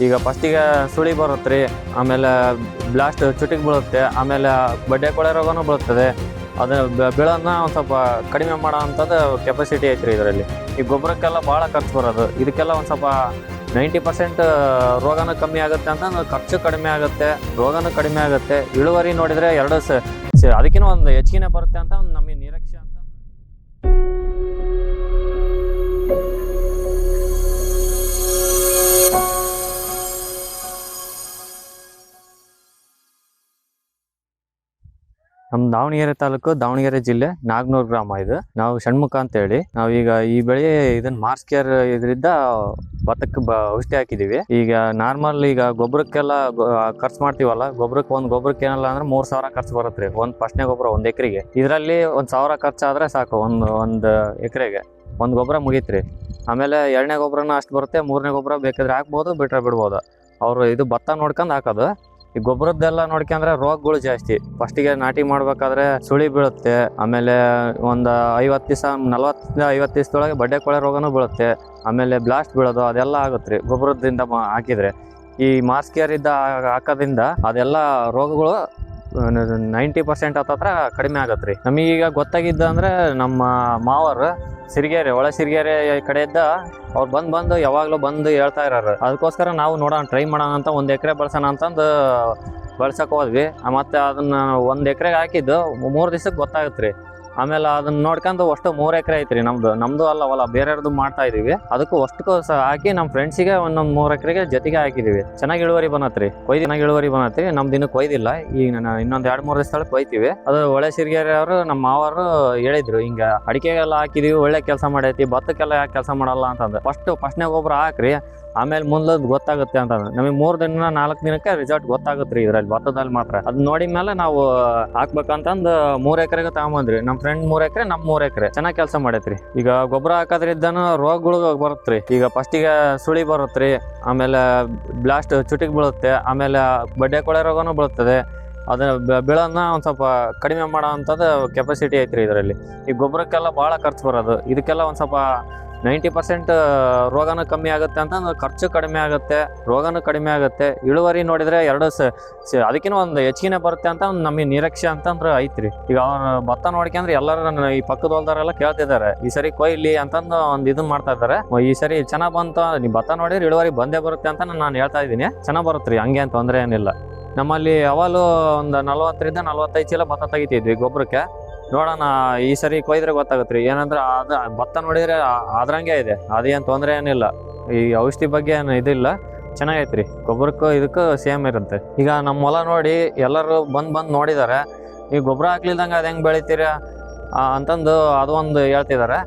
ಈಗ ಫಸ್ಟಿಗೆ ಸುಳಿ ಬರುತ್ತೆ ರೀ ಆಮೇಲೆ ಬ್ಲಾಸ್ಟ್ ಚುಟಿಗೆ ಬೀಳುತ್ತೆ, ಆಮೇಲೆ ಬಡ್ಡೆ ಕೊಳೆ ರೋಗನೂ ಬೀಳುತ್ತದೆ. ಅದು ಬೀಳೋದನ್ನ ಒಂದು ಸ್ವಲ್ಪ ಕಡಿಮೆ ಮಾಡೋ ಅಂಥದ್ದು ಕೆಪಾಸಿಟಿ ಐತ್ರಿ ಇದರಲ್ಲಿ. ಈ ಗೊಬ್ಬರಕ್ಕೆಲ್ಲ ಭಾಳ ಖರ್ಚು ಬರೋದು. ಇದಕ್ಕೆಲ್ಲ ಒಂದು ಸ್ವಲ್ಪ ನೈಂಟಿ ಪರ್ಸೆಂಟ್ ರೋಗನೂ ಕಮ್ಮಿ ಆಗುತ್ತೆ ಅಂತ ಖರ್ಚು ಕಡಿಮೆ ಆಗುತ್ತೆ, ರೋಗನೂ ಕಡಿಮೆ ಆಗುತ್ತೆ. ಇಳುವರಿ ನೋಡಿದರೆ ಎರಡು ಸ- ಅದಕ್ಕಿಂತ ಒಂದು ಹೆಚ್ಚಿಗೆ ಬರುತ್ತೆ ಅಂತ ಒಂದು ನಮಗೆ ನಿರೀಕ್ಷೆ ಅಂತ ನಮ್ಮ ದಾವಣಗೆರೆ ತಾಲೂಕು, ದಾವಣಗೆರೆ ಜಿಲ್ಲೆ ನಾಗನೂರು ಗ್ರಾಮ ಇದು. ನಾವು ಷಣ್ಮುಖ ಅಂತ ಹೇಳಿ ನಾವೀಗ ಈ ಬೆಳೆ ಇದನ್ನ ಮಾರ್ಸ್ ಕೇರ್ ಇದರಿಂದ ಭತ್ತಕ್ಕೆ ಔಷಧಿ ಹಾಕಿದೀವಿ. ಈಗ ನಾರ್ಮಲ್ ಈಗ ಗೊಬ್ಬರಕ್ಕೆಲ್ಲ ಖರ್ಚು ಮಾಡ್ತೀವಲ್ಲ ಗೊಬ್ಬರಕ್ಕೆ ಒಂದು ಗೊಬ್ಬರಕ್ಕೆ ಏನಲ್ಲ ಅಂದ್ರೆ ಮೂರ್ ಸಾವಿರ ಖರ್ಚು ಬರುತ್ತೆ ಒಂದು ಫಸ್ಟ್ನೇ ಗೊಬ್ಬರ ಒಂದು ಎಕರೆಗೆ. ಇದರಲ್ಲಿ ಒಂದು ಸಾವಿರ ಖರ್ಚಾದ್ರೆ ಸಾಕು, ಒಂದು ಒಂದು ಎಕರೆಗೆ. ಒಂದು ಗೊಬ್ಬರ ಮುಗೀತ್ರಿ ಆಮೇಲೆ ಎರಡನೇ ಗೊಬ್ಬರನ ಅಷ್ಟು ಬರುತ್ತೆ, ಮೂರನೇ ಗೊಬ್ಬರ ಬೇಕಾದ್ರೆ ಹಾಕ್ಬೋದು, ಬಿಟ್ರೆ ಬಿಡ್ಬೋದು. ಅವರು ಇದು ಭತ್ತ ನೋಡ್ಕೊಂಡು ಹಾಕೋದು. ಈ ಗೊಬ್ಬರದ್ದೆಲ್ಲ ನೋಡ್ಕೊಂಡ್ರೆ ರೋಗಗಳು ಜಾಸ್ತಿ. ಫಸ್ಟಿಗೆ ನಾಟಿ ಮಾಡ್ಬೇಕಾದ್ರೆ ಸುಳಿ ಬೀಳುತ್ತೆ. ಆಮೇಲೆ ಒಂದು ಐವತ್ತು ದಿವಸ ನಲ್ವತ್ತು ಐವತ್ತು ದಿವಸದೊಳಗೆ ಬಡ್ಡೆ ಕೊಳೆ ರೋಗನೂ ಬೀಳುತ್ತೆ. ಆಮೇಲೆ ಬ್ಲಾಸ್ಟ್ ಬೀಳೋದು, ಅದೆಲ್ಲ ಆಗುತ್ತೆ. ರೀ ಗೊಬ್ಬರದಿಂದ ಹಾಕಿದ್ರೆ. ಈ ಮಾಸ್ಕಿಯರಿದ್ದ ಹಾಕೋದ್ರಿಂದ ಅದೆಲ್ಲ ರೋಗಗಳು ನೈಂಟಿ ಪರ್ಸೆಂಟ್ ಹತ್ತತ್ರ ಕಡಿಮೆ ಆಗತ್ತೆ ರೀ ನಮಗೀಗ ಗೊತ್ತಾಗಿದ್ದ ಅಂದ್ರೆ ನಮ್ಮ ಮಾವರು ಸಿರಿಗೆರೆ ಒಳ ಸಿರಿಗೆರೆ ಇದ್ದ ಅವ್ರು ಬಂದು ಬಂದು ಯಾವಾಗಲೂ ಬಂದು ಹೇಳ್ತಾ ಇರೋರು ಅದಕ್ಕೋಸ್ಕರ ನಾವು ನೋಡೋಣ ಟ್ರೈ ಮಾಡೋಣ ಅಂತ ಒಂದು ಎಕರೆ ಬಳಸೋಣ ಅಂತಂದು ಬಳಸಕ್ಕೆ ಹೋದ್ವಿ. ಮತ್ತು ಅದನ್ನ ಒಂದು ಎಕರೆಗೆ ಹಾಕಿದ್ದು ಮೂರು ದಿವ್ಸಕ್ಕೆ ಗೊತ್ತಾಗುತ್ತೆ ರೀ ಆಮೇಲೆ ಅದನ್ನ ನೋಡ್ಕೊಂಡು ಅಷ್ಟು ಮೂರು ಎಕರೆ ಐತ್ರಿ ನಮ್ದು. ನಮ್ದು ಅಲ್ಲ, ಹೊಲ ಬೇರೆಯವ್ರದ್ದು ಮಾಡ್ತಾ ಇದೀವಿ. ಅದಕ್ಕೂ ಅಷ್ಟಕ್ಕೂ ಹಾಕಿ ನಮ್ಮ ಫ್ರೆಂಡ್ಸಿಗೆ ಒಂದೊಂದು ಮೂರು ಎಕರೆಗೆ ಜೊತೆಗೆ ಹಾಕಿದೀವಿ. ಚೆನ್ನಾಗಿ ಇಳುವರಿ ಬಂದತ್ರಿ. ಕೊಯ್ದು ಚೆನ್ನಾಗಿ ಇಳುವರಿ ಬಂದತ್ರಿ. ನಮ್ದು ದಿನಕ್ಕೆ ಕೊಯ್ದಿಲ್ಲ. ಈಗ ನಾನು ಇನ್ನೊಂದು ಎರಡು ಮೂರು ದಿವಸ ಕೊಯ್ತೀವಿ. ಅದು ಒಳ್ಳೆ ಸಿರಿಗೆರೆ ಅವರು ನಮ್ಮ ಮಾವರು ಹೇಳಿದ್ರು, ಹಿಂಗ ಅಡಿಕೆಗೆಲ್ಲ ಹಾಕಿದೀವಿ, ಒಳ್ಳೆ ಕೆಲಸ ಮಾಡೈತಿ, ಭತ್ತಕ್ಕೆಲ್ಲ ಯಾಕೆ ಕೆಲಸ ಮಾಡಲ್ಲ? ಅಂತಂದ್ರೆ ಫಸ್ಟ್ ಫಸ್ಟ್ನೇ ಗೊಬ್ಬರ ಹಾಕ್ರಿ. ಆಮೇಲೆ ಮುಂದದ್ ಗೊತ್ತಾಗುತ್ತೆ ಅಂತ ನಮಗೆ ಮೂರ್ ದಿನ ನಾಲ್ಕು ದಿನಕ್ಕೆ ರಿಸಲ್ಟ್ ಗೊತ್ತಾಗುತ್ತೆ ರೀ ಇದ್ರಲ್ಲಿ ಭತ್ತದಲ್ಲಿ ಮಾತ್ರ. ಅದ್ ನೋಡಿದ ಮೇಲೆ ನಾವು ಹಾಕ್ಬೇಕಂತಂದು ಮೂರ್ ಎಕರೆಗೆ ತಗೊಂಬಂದ್ರಿ ನಮ್ಮ ಫ್ರೆಂಡ್ ಮೂರ್ ಎಕರೆ, ನಮ್ ಮೂರ್ ಎಕರೆ. ಚೆನ್ನಾಗಿ ಕೆಲಸ ಮಾಡೈತ್ರಿ. ಈಗ ಗೊಬ್ಬರ ಹಾಕೋದ್ರಿಂದನು ರೋಗಗಳು ಬರುತ್ತೆ ಈಗ ಫಸ್ಟಿಗೆ ಸುಳಿ ಬರುತ್ತೆ ಆಮೇಲೆ ಬ್ಲಾಸ್ಟ್ ಚುಟಿಗೆ ಬೀಳುತ್ತೆ. ಆಮೇಲೆ ಬಡ್ಡೆ ಕೊಳೆ ರೋಗನೂ ಬೀಳುತ್ತದೆ. ಅದನ್ನ ಬೆಳನ್ನ ಒಂದು ಸ್ವಲ್ಪ ಕಡಿಮೆ ಮಾಡೋ ಅಂಥದ್ದು ಕೆಪಾಸಿಟಿ ಐತ್ರಿ ಇದರಲ್ಲಿ. ಈ ಗೊಬ್ಬರಕ್ಕೆಲ್ಲ ಭಾಳ ಖರ್ಚು ಬರೋದು. ಇದಕ್ಕೆಲ್ಲ ಒಂದು ಸ್ವಲ್ಪ ನೈಂಟಿ ಪರ್ಸೆಂಟ್ ರೋಗನೂ ಕಮ್ಮಿ ಆಗುತ್ತೆ ಅಂತ ಖರ್ಚು ಕಡಿಮೆ ಆಗುತ್ತೆ, ರೋಗನೂ ಕಡಿಮೆ ಆಗುತ್ತೆ. ಇಳುವರಿ ನೋಡಿದ್ರೆ ಎರಡು ಸ ಅದಕ್ಕಿಂತ ಒಂದು ಹೆಚ್ಚಿಗೆ ಬರುತ್ತೆ ಅಂತ ಒಂದು ನಮಗೆ ನಿರೀಕ್ಷೆ ಅಂತಂದ್ರೆ ಐತ್ರಿ. ಈಗ ಅವ್ರು ಭತ್ತ ನೋಡ್ಕೊಂಡ್ರೆ ಎಲ್ಲರೂ ಈ ಪಕ್ಕದ ಹೊಲ್ದವರೆಲ್ಲ ಕೇಳ್ತಿದ್ದಾರೆ, ಈ ಸರಿ ಕೊಯ್ಲಿ ಅಂತಂದು ಒಂದು ಇದನ್ನ ಮಾಡ್ತಾ ಇದ್ದಾರೆ. ಈ ಸರಿ ಚೆನ್ನಾಗಿ ಬಂತು, ನೀವು ಭತ್ತ ನೋಡಿದ್ರೆ ಇಳುವರಿ ಬಂದೇ ಬರುತ್ತೆ ಅಂತ ನಾನು ಹೇಳ್ತಾ ಇದ್ದೀನಿ. ಚೆನ್ನಾಗಿ ಬರುತ್ತೆ ರೀ ಹಂಗೆ ಅಂತ ತೊಂದರೆ ಏನಿಲ್ಲ. ನಮ್ಮಲ್ಲಿ ಯಾವಾಗಲೂ ಒಂದು ನಲವತ್ತರಿಂದ ನಲವತ್ತೈದು ಚೀಲ ಭತ್ತ ತೆಗಿತಿದ್ವಿ ಗೊಬ್ಬರಕ್ಕೆ ನೋಡೋಣ ಈ ಸರಿ ಕೊಯ್ದ್ರೆ ಗೊತ್ತಾಗುತ್ತೆ ರೀ ಏನಂದ್ರೆ ಅದ ಭತ್ತ ನೋಡಿದ್ರೆ ಅದ್ರಂಗೆ ಇದೆ. ಅದೇನು ತೊಂದರೆ ಏನಿಲ್ಲ. ಈ ಔಷಧಿ ಬಗ್ಗೆ ಏನು ಇದಿಲ್ಲ. ಚೆನ್ನಾಗೈತ್ರಿ. ಗೊಬ್ಬರಕ್ಕೂ ಇದಕ್ಕೂ ಸೇಮ್ ಇರುತ್ತೆ. ಈಗ ನಮ್ಮ ಹೊಲ ನೋಡಿ ಎಲ್ಲರೂ ಬಂದು ಬಂದು ನೋಡಿದ್ದಾರೆ ಈ ಗೊಬ್ಬರ ಹಾಕ್ಲಿಲ್ದಂಗೆ ಅದು ಹೆಂಗೆ ಬೆಳಿತೀರ? ಅಂತಂದು ಅದು ಒಂದು ಹೇಳ್ತಿದ್ದಾರೆ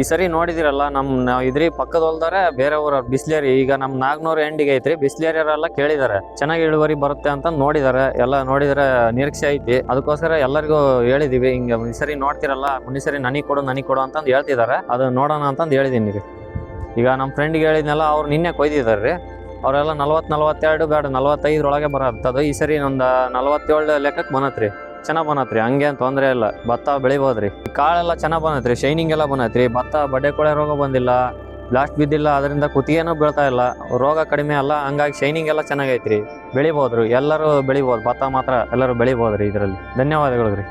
ಈ ಸರಿ ನೋಡಿದಿರಲ್ಲ ನಮ್ಮ ಇದ್ರಿ ಪಕ್ಕದ ಹೊಲ್ದಾರೆ, ಬೇರೆ ಊರ ಬಿಸ್ಲೇರಿ, ಈಗ ನಮ್ಮ ನಾಗ್ನೂರು ಎಂಡಿಗೆ ಐತ್ರಿ. ಬಿಸ್ಲೇರಿಯರೆಲ್ಲ ಕೇಳಿದಾರೆ, ಚೆನ್ನಾಗಿ ಇಳುವರಿ ಬರುತ್ತೆ ಅಂತ ನೋಡಿದಾರೆ. ಎಲ್ಲ ನೋಡಿದ್ರೆ ನಿರೀಕ್ಷೆ ಐತಿ. ಅದಕ್ಕೋಸ್ಕರ ಎಲ್ಲರಿಗೂ ಹೇಳಿದೀವಿ, ಹಿಂಗೆ ಈ ಸರಿ ನೋಡ್ತಿರಲ್ಲ, ಮುಂದಿನ ಸರಿ ನನಗೆ ಕೊಡು ನನಗೆ ಕೊಡು ಅಂತಂದು ಹೇಳ್ತಿದ್ದಾರೆ ಅದು ನೋಡೋಣ ಅಂತಂದು ಹೇಳಿದೀನಿ ರೀ ಈಗ ನಮ್ಮ ಫ್ರೆಂಡ್ಗೆ ಹೇಳಿದ್ನೆಲ್ಲ, ಅವ್ರು ನಿನ್ನೆ ಕೊಯ್ದಿದ್ದಾರೆ ರೀ. ಅವರೆಲ್ಲ ನಲ್ವತ್ತು ನಲ್ವತ್ತೆರಡು ಬೇಡ ನಲ್ವತ್ತೈದರೊಳಗೆ ಬರೋಂಥದ್ದು ಈ ಸರಿ ಒಂದು ನಲ್ವತ್ತೇಳು ಲೆಕ್ಕಕ್ಕೆ ಬಂದತ್ರಿ. ಚೆನ್ನಾಗಿ ಬಂದತ್ರಿ ಹಂಗೆ ತೊಂದರೆ ಇಲ್ಲ. ಭತ್ತ ಬೆಳಿಬೋದ್ರಿ. ಕಾಳೆಲ್ಲ ಚೆನ್ನಾಗಿ ಬಂದತ್ರಿ ಶೈನಿಂಗ್ ಎಲ್ಲ ಬಂದತ್ರಿ. ಭತ್ತ ಬಡ್ಡೆ ಕೊಳೆ ರೋಗ ಬಂದಿಲ್ಲ. ಬ್ಲಾಸ್ಟ್ ಬಿದ್ದಿಲ್ಲ, ಅದರಿಂದ ಕುತ್ತಿಗೆನೂ ಬೀಳ್ತಾ ಇಲ್ಲ. ರೋಗ ಕಡಿಮೆ ಅಲ್ಲ, ಹಂಗಾಗಿ ಶೈನಿಂಗ್ ಎಲ್ಲ ಚೆನ್ನಾಗೈತ್ರಿ. ಬೆಳಿಬೋದ್ರಿ, ಎಲ್ಲರೂ ಬೆಳಿಬೋದು, ಭತ್ತ ಮಾತ್ರ ಎಲ್ಲರೂ ಬೆಳಿಬೋದ್ರಿ ಇದರಲ್ಲಿ. ಧನ್ಯವಾದಗಳು ರೀ.